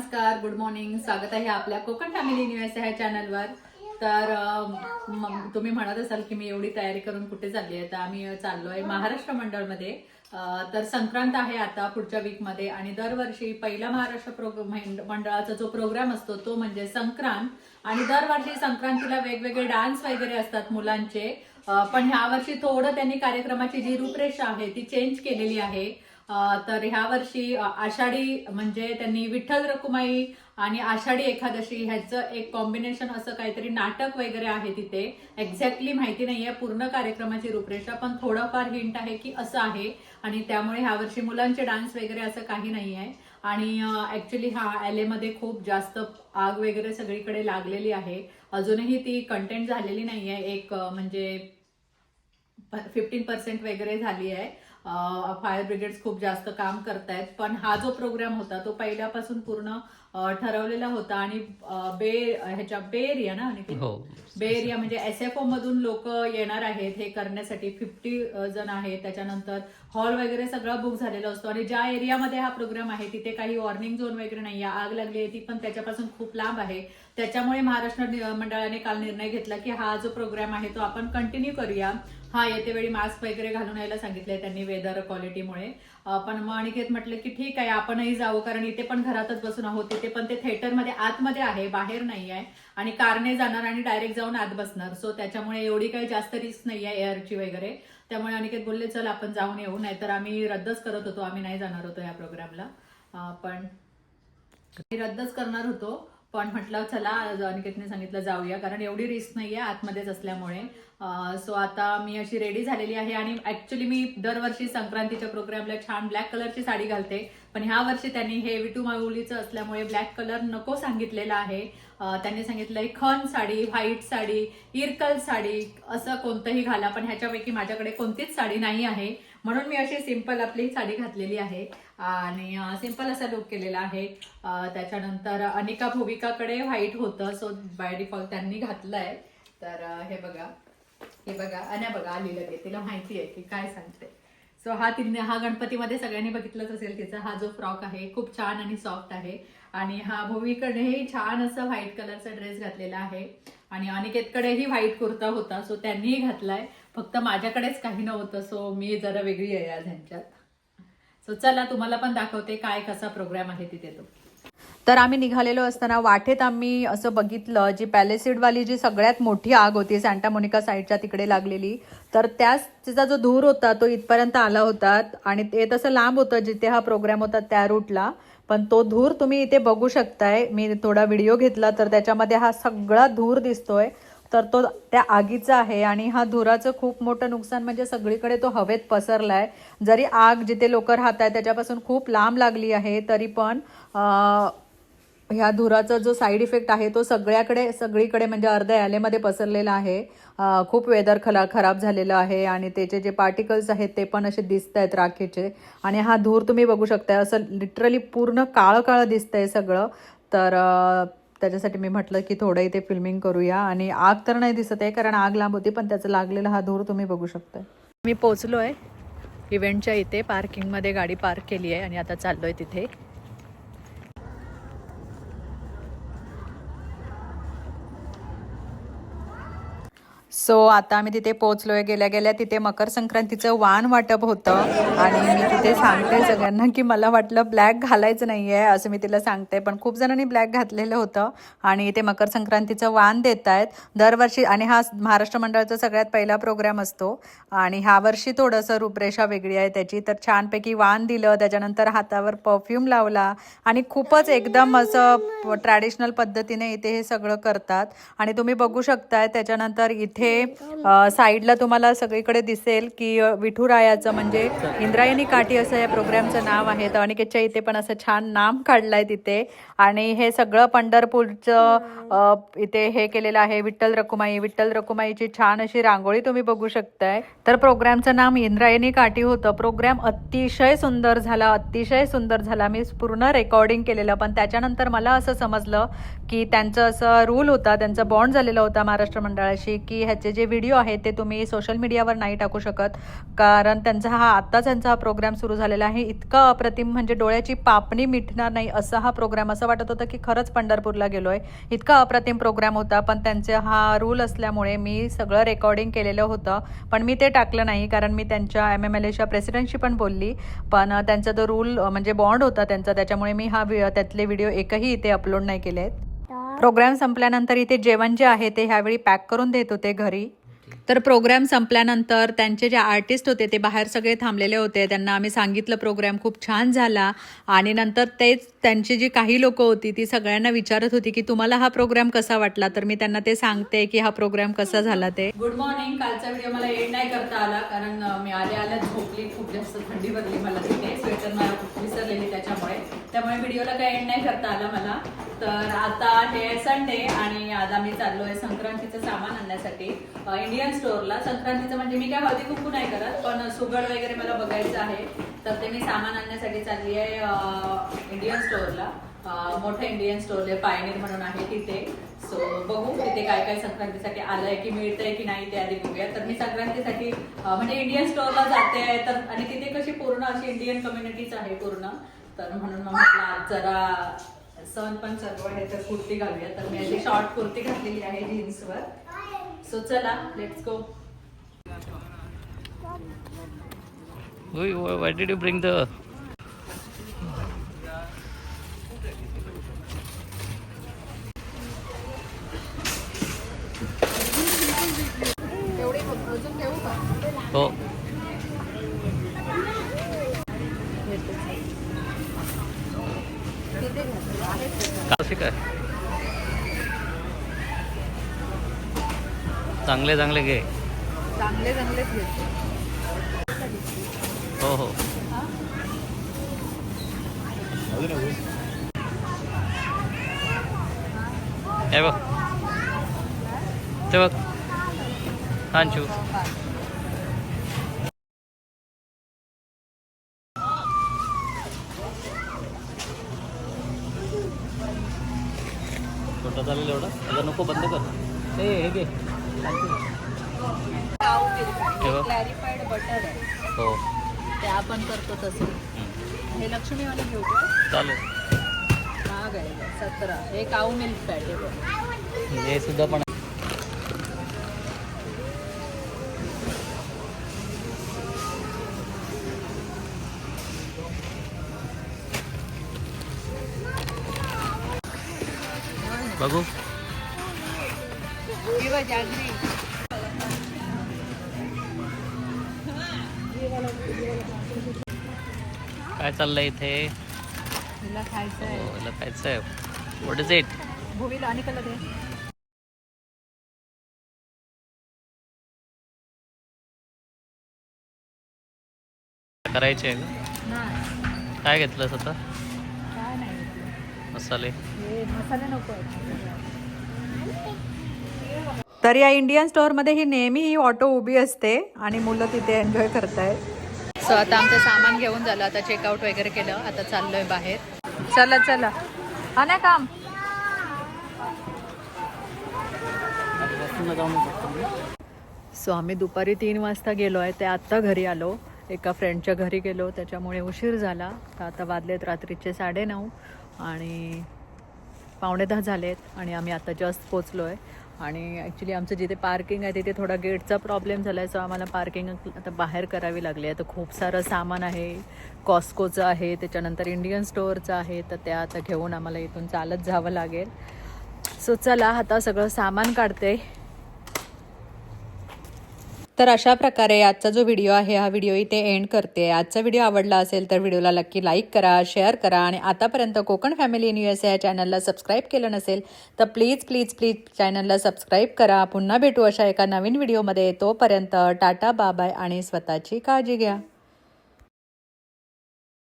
नमस्कार good morning स्वागत आहे आपल्या कोकण फॅमिली न्यूज ह्या चॅनलवर तर तुम्ही म्हणत असाल की मी एवढी तयारी करून कुठे चालली आहे? तर आम्ही चाललोय महाराष्ट्र मंडळमध्ये. तर संक्रांत आहे आता पुढच्या वीकमध्ये आणि दरवर्षी पहिला महाराष्ट्र प्रोग- मंडळाचा जो प्रोग्राम असतो तो म्हणजे संक्रांत. आणि दरवर्षी संक्रांतीला वेगवेगळे डान्स वगैरे असतात मुलांचे. पण ह्या वर्षी थोडं त्यांनी कार्यक्रमाची जी रूपरेषा आहे ती चेंज केलेली आहे. तर ह्या वर्षी आषाढी म्हणजे त्यांनी विठ्ठल रकुमाई आणि आषाढी एकादशी ह्याचं एक कॉम्बिनेशन असं काहीतरी नाटक वगैरे आहे तिथे. एक्झॅक्टली माहिती नाहीये पूर्ण कार्यक्रमाची रूपरेषा पण थोडंफार हिंट आहे की असं आहे. आणि त्यामुळे ह्या वर्षी मुलांचे डान्स वगैरे असं काही नाही आहे आणि ऍक्च्युली हा एलेमध्ये खूप जास्त आग वगैरे सगळीकडे लागलेली आहे. अजूनही ती कंटेंट झालेली नाहीये. एक म्हणजे फिफ्टीन पर्सेंट वगैरे झाली आहे. फायर ब्रिगेड खूप जास्त काम करतायत. पण हा जो प्रोग्राम होता तो पहिल्यापासून पूर्ण ठरवलेला होता आणि बे ह्याच्या बे एरिया ना आणि हो. बे एरिया म्हणजे एस एफ ओ मधून लोक येणार आहेत हे करण्यासाठी. फिफ्टी जण आहेत. त्याच्यानंतर हॉल वगैरे सगळं बुक झालेलं असतो आणि ज्या एरियामध्ये हा प्रोग्राम आहे तिथे काही वॉर्निंग झोन वगैरे नाही आग लागली आहे ती पण त्याच्यापासून खूप लांब आहे. त्याच्यामुळे महाराष्ट्र मंडळाने काल निर्णय घेतला की हा जो प्रोग्राम आहे तो आपण कंटिन्यू करूया. हा येते वेळी मास्क वगैरे घालून यायला सांगितलंय त्यांनी वेदर क्वालिटीमुळे पण मग अनिकेत म्हटलं की ठीक आहे आपणही जाऊ कारण इथे पण घरातच बसून आहोत तिथे पण ते थिएटरमध्ये आतमध्ये आहे बाहेर नाही आहे आणि कारने जाणार आणि डायरेक्ट जाऊन आत बसणार. सो त्याच्यामुळे एवढी काही जास्त रिस्क नाही आहे एअरची वगैरे. त्यामुळे अनिकेत बोलले चल आपण जाऊन येऊ. नाहीतर आम्ही रद्दच करत होतो आम्ही नाही जाणार होतो या प्रोग्रामला पण मी रद्दच करणार होतो. पण म्हटलं चला अनिकेतने सांगितलं जाऊया. कारण एवढी रिस्क नाहीये आतमध्येच असल्यामुळे. सो आता मी अशी रेडी झालेली आहे आणि ऍक्च्युली मी दरवर्षी संक्रांतीच्या प्रोग्रामला छान ब्लॅक कलरची साडी घालते. पण ह्या वर्षी त्यांनी हे विटू माऊलीचं असल्यामुळे ब्लॅक कलर नको सांगितलेला आहे. त्यांनी सांगितलंय खन साडी व्हाईट साडी इरकल साडी असं कोणतंही घाला. पण ह्याच्यापैकी माझ्याकडे कोणतीच साडी नाही आहे. म्हणून मी अशी सिंपल आपली साडी घातलेली आहे. आणि सिंपल असा लुक केलेला आहे. त्याच्यानंतर अनिका भूमिकाकडे व्हाईट होतं सो बाय डिफॉल्ट त्यांनी घातलंय. तर हे बघा. हे बघा अन्या बघा आली लगे तिला माहिती आहे की काय सांगते. सो हा तिने हा गणपतीमध्ये सगळ्यांनी बघितलंच असेल तिचा हा जो फ्रॉक आहे खूप छान आणि सॉफ्ट आहे. आणि हा भूमीकडेही छान असं व्हाईट कलरचा ड्रेस घातलेला आहे. आणि अनिकेतकडेही व्हाईट कुर्ता होता सो त्यांनीही घातलाय. फक्त माझ्याकडेच काही नव्हतं सो मी जरा वेगळी आहे आज ह्यांच्यात. सो चला तुम्हाला पण दाखवते काय कसा प्रोग्राम आहे तिथे तो. तर आम्ही निघालेलो असताना वाटेत आम्ही असं बघितलं जी पॅलेसिडवाली जी सगळ्यात मोठी आग होती सॅन्टा मोनिका साईडच्या तिकडे लागलेली तर त्याच तिचा जो धूर होता तो इथपर्यंत आला होता आणि ते तसं लांब होतं जिथे हा प्रोग्राम होता त्या रूटला पण तो धूर तुम्ही इथे बघू शकताय. मी थोडा व्हिडिओ घेतला तर त्याच्यामध्ये हा सगळा धूर दिसतोय. तर तो त्या आगीचा आहे आणि हा धुराचं खूप मोठं नुकसान म्हणजे सगळीकडे तो हवेत पसरलाय. जरी आग जिथे लोक राहत आहे त्याच्यापासून खूप लांब लागली आहे तरी पण ह्या धुराचा जो साईड इफेक्ट आहे तो सगळ्याकडे सगळीकडे म्हणजे अर्ध्या ॲलेमध्ये पसरलेला आहे. खूप वेदर खला खराब झालेलं आहे आणि त्याचे जे पार्टिकल्स आहेत ते पण असे दिसत आहेत राखेचे. आणि हा धूर तुम्ही बघू शकताय असं लिटरली पूर्ण काळं काळं दिसतंय सगळं. तर त्याच्यासाठी मी म्हटलं की थोडं इथे फिल्मिंग करूया आणि आग तर नाही दिसत आहे कारण आग लांब होती पण त्याचं लागलेला हा धूर तुम्ही बघू शकताय. मी पोचलो आहे इव्हेंटच्या इथे पार्किंगमध्ये गाडी पार्क केली आहे आणि आता चाललो आहे तिथे. सो आता आम्ही तिथे पोहोचलोय. गेल्या गेल्या तिथे मकर संक्रांतीचं वाण वाटप होतं. आणि मी तिथे सांगते सगळ्यांना की मला वाटलं ब्लॅक घालायचं नाही आहे असं मी तिला सांगते. पण खूप जणांनी ब्लॅक घातलेलं होतं. आणि इथे मकर संक्रांतीचं वाण देत आहेत. दरवर्षी आणि हा महाराष्ट्र मंडळाचा सगळ्यात पहिला प्रोग्राम असतो. आणि ह्या वर्षी थोडंसं रूपरेषा वेगळी आहे त्याची. तर छानपैकी वाण दिलं. त्याच्यानंतर हातावर परफ्यूम लावला. आणि खूपच एकदम असं ट्रॅडिशनल पद्धतीने इथे हे सगळं करतात. आणि तुम्ही बघू शकताय त्याच्यानंतर इथे इथे साईडला तुम्हाला सगळीकडे दिसेल की विठुरायाचं म्हणजे इंद्रायणी काठी असं या प्रोग्रामचं नाव आहे. तर अनिकेतच्या इथे पण असं छान नाम काढलंय तिथे. आणि हे सगळं पंढरपूरचं इथे हे केलेलं आहे विठ्ठल रकुमाई विठ्ठल रकुमाईची छान अशी रांगोळी तुम्ही बघू शकताय. तर प्रोग्रामचं नाम इंद्रायणी काठी होतं. प्रोग्राम अतिशय सुंदर झाला. अतिशय सुंदर झाला. मी पूर्ण रेकॉर्डिंग केलेलं. पण त्याच्यानंतर मला असं समजलं की त्यांचं असं रूल होता त्यांचा बॉन्ड झालेला होता महाराष्ट्र मंडळाशी की ह्याचे जे व्हिडिओ आहेत ते तुम्ही सोशल मीडियावर नाही टाकू शकत. कारण त्यांचा हा आत्ताच त्यांचा हा प्रोग्राम सुरू झालेला आहे. इतका अप्रतिम म्हणजे डोळ्याची पापणी मिटणार नाही असा हा प्रोग्राम असं वाटत होतं की खरंच पंढरपूरला गेलो आहे इतका अप्रतिम प्रोग्राम होता पण त्यांचे हा रूल असल्यामुळे मी सगळं रेकॉर्डिंग केलेलं होतं. पण मी ते टाकलं नाही कारण मी त्यांच्या एम एम एल एच्या प्रेसिडेंटशी पण बोलली. पण त्यांचा तो रूल म्हणजे बॉन्ड होता त्यांचा. त्याच्यामुळे मी हा व्हि- त्यातले व्हिडिओ एकही इथे अपलोड नाही केले आहेत प्रोग्राम संपल्यानंतर इथे जेवण जे आहे ते ह्यावेळी पॅक करून देत होते घरी. तर प्रोग्राम संपल्यानंतर त्यांचे जे आर्टिस्ट होते ते बाहेर सगळे थांबलेले होते. त्यांना आम्ही सांगितलं प्रोग्राम खूप छान झाला. आणि नंतर तेच त्यांची जी काही लोकं होती ती सगळ्यांना विचारत होती की तुम्हाला हा प्रोग्राम कसा वाटला? तर मी त्यांना ते सांगते की हा प्रोग्राम कसा झाला ते? गुड मॉर्निंग कालचा व्हिडिओ मला एड नाही करता आला. कारण मी आल्या आल्या झोपली. खूप जास्त थंडी भरली मला तिथे. स्वेटर मला विसरलेली त्याच्यामुळे. त्यामुळे व्हिडिओला काही एंड नाही करता आला मला. तर आता हे संडे आणि आज आम्ही चाललो आहे संक्रांतीचं सामान आणण्यासाठी. अं, इंडियन स्टोअरला संक्रांतीचं म्हणजे मी काय हळदी कुंकू नाही करत पण सुगड वगैरे मला बघायचं आहे. तर ते मी सामान आणण्यासाठी चालली आहे इंडियन स्टोअरला मोठं इंडियन स्टोअर आहे पायनीर म्हणून आहे तिथे. सो बघू तिथे काय काय संक्रांतीसाठी आलंय की मिळतंय की नाही ते आधी बघूया. तर मी संक्रांतीसाठी म्हणजे इंडियन स्टोअरला जाते तर आणि तिथे कशी पूर्ण अशी इंडियन कम्युनिटीच आहे पूर्ण. तर म्हणून मग म्हटलं आज जरा सण पण सर्व आहे तर कुर्ती घालूया. तर मी अशी शॉर्ट कुर्ती घातलेली आहे जीन्सवर सो चला let's go Why, why, why did you bring the हो कसे काय चांगले चांगले घे. चांगले घेतले हो हो. हे बघ. ते बघ. हांचू छोटा चालेल एवढा? आता नको बंद कर. ए हे घे. क्लॅरिफाईड बटर आहे. हो. ते आपण करतो तसे. हे लक्ष्मीवाले घेऊ का? चालेल. महाग आहे सतरा. हे काऊ मिल्क आहे बघ. हे सुद्धा पण बघू. काय चाललंय इथे? तिला खायचं आहे हो, याला खायचं आहे व्हॉट इज इट भूवीला आणि कला दे. करायचे आहे का नाही. काय घेतलंस आता? काय नाही. मसाले. हे मसाले नको तर या इंडियन स्टोअरमध्ये ही नेहमी ही ऑटो उभी असते आणि मुलं तिथे एन्जॉय करतायत. सो आता आमचं सामान घेऊन झालं. आता चेकआउट वगैरे केलं. आता चाललोय बाहेर. चला चला. हा ना काम. सो आम्ही दुपारी तीन वाजता गेलो आहे. ते आत्ता घरी आलो. एका फ्रेंडच्या घरी गेलो. त्याच्यामुळे उशीर झाला. तर आता वाजलेत रात्रीचे साडेनऊ आणि पावणे दहा झालेत आणि आम्ही आता जस्ट पोचलो आहे आणि ॲक्च्युली आमचं जिथे पार्किंग आहे तिथे थोडा गेटचा प्रॉब्लेम झाला आहे सो आम्हाला पार्किंग आता बाहेर करावी लागली आहे. तर खूप सारं सामान आहे. कॉस्कोचं आहे त्याच्यानंतर इंडियन स्टोअरचं आहे तर त्या आता घेऊन आम्हाला इथून चालत जावं लागेल. सो चला आता सगळं सामान काढते. तर अशा प्रकारे आजचा जो व्हिडिओ आहे हा व्हिडिओ इथे एंड करते. आजचा व्हिडिओ आवडला असेल तर व्हिडिओला नक्की लाईक करा शेअर करा आणि आतापर्यंत कोकण फॅमिली इन एस या चॅनलला सबस्क्राईब केलं नसेल तर प्लीज प्लीज प्लीज चॅनलला सबस्क्राईब करा. पुन्हा भेटू अशा एका नवीन व्हिडिओमध्ये तोपर्यंत टाटा बाबाय आणि स्वतःची काळजी घ्या.